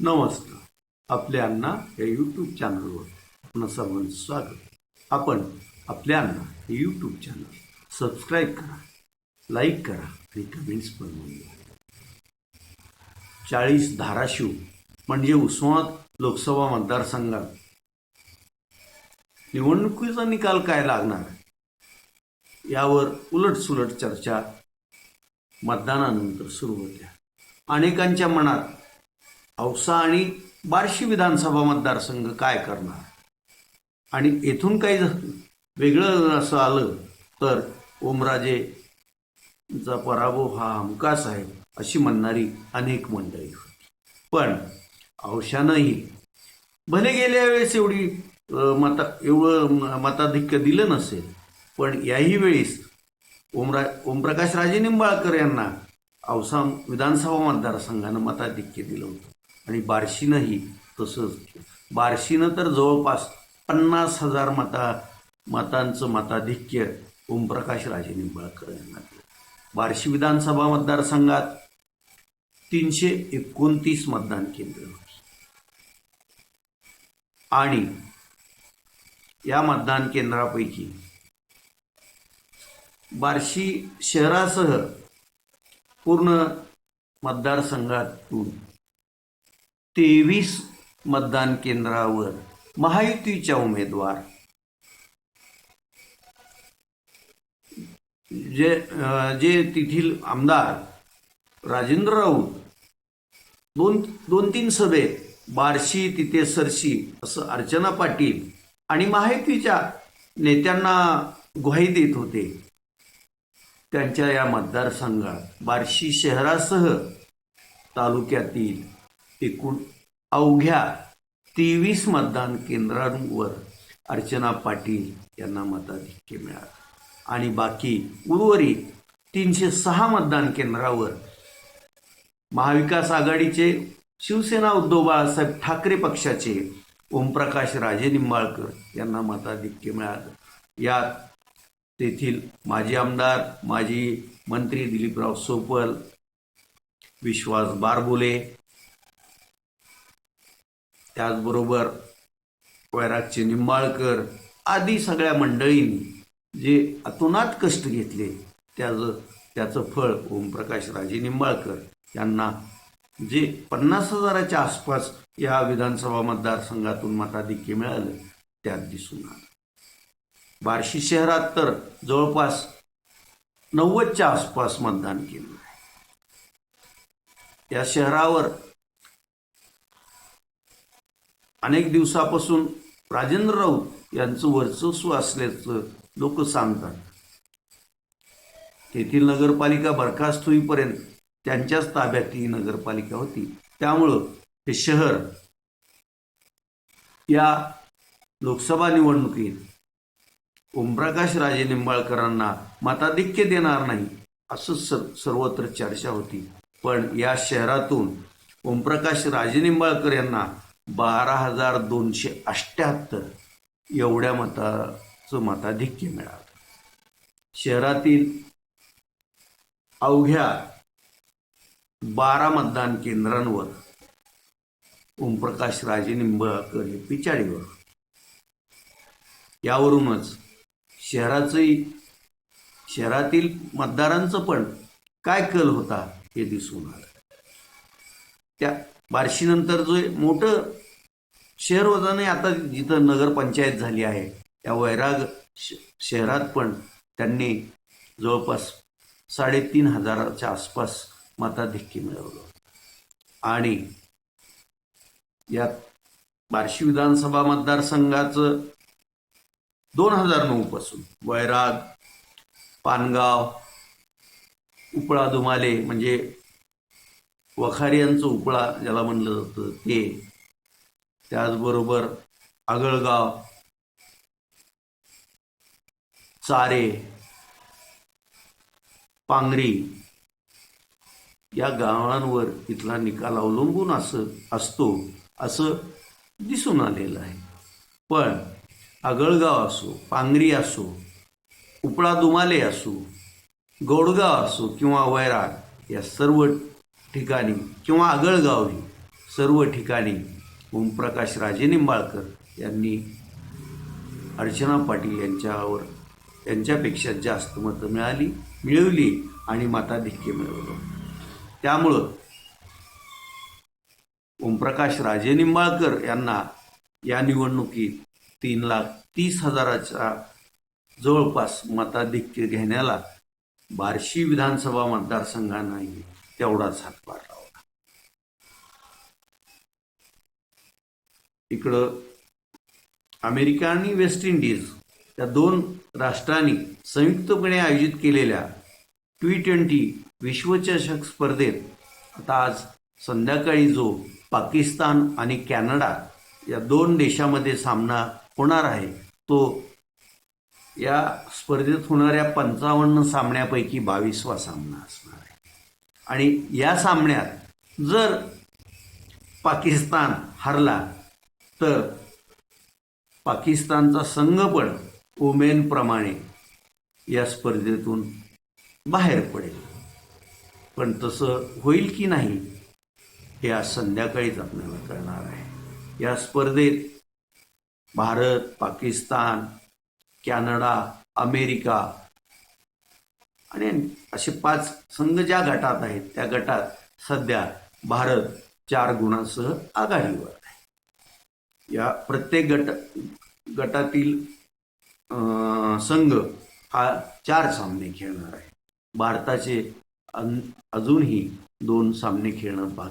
नमस्कार. आपल्या अण्णा या यूट्यूब चॅनलवर पुन्हा सर्वांचं स्वागत. आपण आपल्या अण्णा हे यूट्यूब चॅनल सबस्क्राईब करा लाईक करा आणि कमेंट्स पण नोंदवा चाळीस धाराशिव म्हणजे उस्मानाबाद लोकसभा मतदारसंघात. निवडणुकीचा निकाल काय लागणार? यावर उलटसुलट चर्चा. मतदानानंतर सुरू होत्या. अनेकांच्या मनात औसा आणि बार्शी विधानसभा मतदारसंघ काय करणार? आणि येथून काही वेगळं असं आलं तर ओमराजेचा पराभव हा हमकास आहे अशी म्हणणारी अनेक मंडळी होती. पण औशानंही भले गेल्या वेळेस एवढी मता एवढं मताधिक्य दिलं नसेल पण याही वेळेस ओमरा ओमप्रकाश राजे निंबाळकर यांना औसा विधानसभा मतदारसंघानं मताधिक्य दिलं होतं. आणि बार्शीनंही तसंच. बार्शीनं तर जवळपास पन्नास हजार मता मतांचं मताधिक्य ओमप्रकाश राजे निंबाळकर यांना दिलं. बार्शी विधानसभा मतदारसंघात तीनशे एकोणतीस मतदान केंद्र होती. आणि या मतदान केंद्रापैकी बार्शी शहरासह पूर्ण मतदारसंघातून तेवीस मतदान केंद्रावर महायुतीच्या उमेदवार. जे जे तेथील आमदार राजेंद्र राऊत दोन दोन तीन सभे बार्शी तिथे सरशी असं अर्चना पाटील आणि महायुतीच्या नेत्यांना ग्वाही देत होते. त्यांच्या या मतदारसंघात बार्शी शहरासह तालुक्यातील एकूण अवघ्या तेवीस मतदान केंद्रांवर अर्चना पाटील यांना मताधिक्य मिळालं. आणि बाकी उर्वरित तीनशे सहा मतदान केंद्रावर महाविकास आघाडीचे शिवसेना उद्धव बाळासाहेब ठाकरे पक्षाचे ओमप्रकाश राजे निंबाळकर यांना मताधिक्य मिळालं. यात तेथील माजी आमदार माजी मंत्री दिलीपराव सोपल विश्वास बारबोले त्याचबरोबर वैरागचे निंबाळकर आदी सगळ्या मंडळींनी जे अतोनात कष्ट घेतले त्याचं त्याचं फळ ओमप्रकाश राजे निंबाळकर यांना जे पन्नास हजाराच्या आसपास या विधानसभा मतदारसंघातून मताधिक्य मिळालं त्यात दिसून आलं. बार्शी शहरात तर जवळपास नव्वदच्या आसपास मतदान केंद्र आहे. या शहरावर अनेक दिवसापासून राजेंद्र राऊत यांचं वर्चस्व असल्याचं लोक सांगतात. तेथील नगरपालिका बरखास्त होईपर्यंत त्यांच्याच ताब्यात ही नगरपालिका होती. त्यामुळं हे शहर या लोकसभा निवडणुकीत ओमप्रकाश राजे निंबाळकरांना मताधिक्य देणार नाही असं सर सर्वत्र चर्चा होती. पण या शहरातून ओमप्रकाश राजे निंबाळकर यांना बारा हजार दोनशे अष्ट्याहत्तर एवढ्या मताचं मताधिक्य मिळालं. शहरातील अवघ्या बारा मतदान केंद्रांवर ओमप्रकाश राजे निंबाळकर हे पिचाडीवर. यावरूनच शहराचंही शहरातील मतदारांचं पण काय कल होता हे दिसून आलं. त्या बार्शीनंतर जो मोठं शहर होतं नाही आता जिथं नगरपंचायत झाली आहे त्या वैराग श शहरात पण त्यांनी जवळपास साडेतीन हजाराच्या आसपास मताधिक्य मिळवलं. आणि यात बार्शी विधानसभा मतदारसंघाचं दोन हजार नऊपासून वैराग पानगाव उपळा दुमाले म्हणजे वखारियांचं उपळा ज्याला म्हणलं जातं ते. त्याचबरोबर आगळगाव चारे पांगरी या गावांवर इथला निकाल अवलंबून असं असतो असं दिसून आलेलं आहे. पण आगळगाव असो पांगरी असो उपळा दुमाले असो गोडगाव असो किंवा वैराग या सर्व ठिकाणी किंवा आगळगावही सर्व ठिकाणी ओमप्रकाश राजे निंबाळकर यांनी अर्चना पाटील यांच्यावर यांच्यापेक्षा जास्त मतं मिळाली मिळवली आणि मताधिक्य मिळवलं. त्यामुळं ओमप्रकाश राजे निंबाळकर यांना या निवडणुकीत तीन लाख तीस हजाराच्या जवळपास मताधिक्य घेण्याला बार्शी विधानसभा मतदारसंघांनाही तेवढाच हातभार लावला इकडं अमेरिका आणि वेस्ट इंडिज या दोन राष्ट्रांनी संयुक्तपणे आयोजित केलेल्या टी ट्वेंटी विश्वचषक स्पर्धेत आता आज संध्याकाळी जो पाकिस्तान आणि कॅनडा या दोन देशामध्ये सामना होणार आहे तो या स्पर्धेत होणाऱ्या पंचावन्न सामन्यापैकी बावीसवा सामना असणार आहे. आणि या सामन्यात जर पाकिस्तान हरला तर पाकिस्तानचा संघ पण ओमेनप्रमाणे या स्पर्धेतून बाहेर पडेल. पण तसं होईल की नाही हे आज संध्याकाळीच आपल्याला कळणार आहे. या स्पर्धेत भारत पाकिस्तान कॅनडा अमेरिका आणि असे पाच संघ ज्या गटात आहेत त्या गटात सध्या भारत चार गुणांसह आघाडीवर आहे. या प्रत्येक गट गटातील संघ हा चार सामने खेळणार आहे. भारताचे अन अजूनही दोन सामने खेळणं बा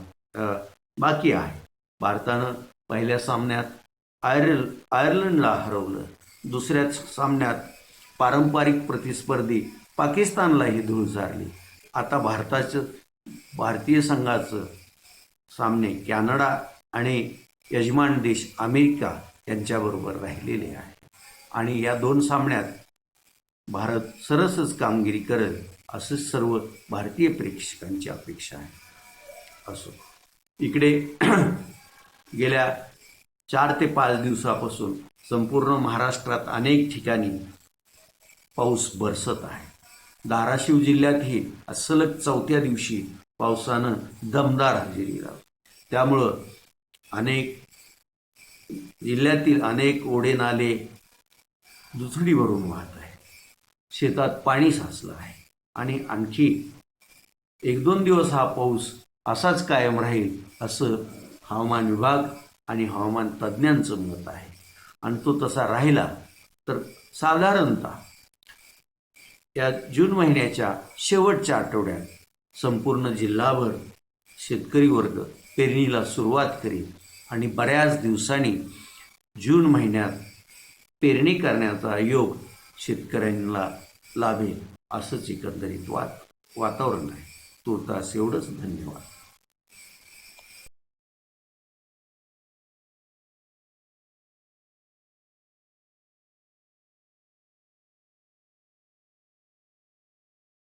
बाकी आहे. भारतानं पहिल्या सामन्यात आयर आयर्लंडला हरवलं. दुसऱ्या सामन्यात पारंपरिक प्रतिस्पर्धी पाकिस्तानलाही धूळ झाली आता भारताचं भारतीय संघाचं सामने कॅनडा आणि यजमान देश अमेरिका यांच्याबरोबर राहिलेले आहे. आणि या दोन सामन्यात भारत सरसच कामगिरी करेल असं सर्व भारतीय प्रेक्षकांची अपेक्षा आहे. असो. इकडे गेल्या चार ते पाच दिवसापासून संपूर्ण महाराष्ट्रात अनेक ठिकाणी पाऊस बरसत आहे. धाराशिव जिल्ह्यातही सलग चौथ्या दिवशी पावसानं दमदार हजेरी लावली. त्यामुळं अनेक जिल्ह्यातील अनेक ओढे नाले दुथडी भरून वाहत आहे शेतात पाणी साचलं आहे. आणि आणखी एक दोन दिवस हा पाऊस असाच कायम राहील असं हवामान विभाग आणि हवामान तज्ज्ञांचं मत आहे. आणि तो तसा राहिला तर साधारणतः या जून महिन्याच्या शेवटच्या आठवड्यात संपूर्ण जिल्हाभर शेतकरी वर्ग पेरणीला सुरुवात करील आणि बऱ्याच दिवसांनी जून महिन्यात पेरणी करण्याचा योग शेतकऱ्यांना लाभेल असंच एकंदरीत वात वातावरण आहे. तूर्तास एवढंच. धन्यवाद.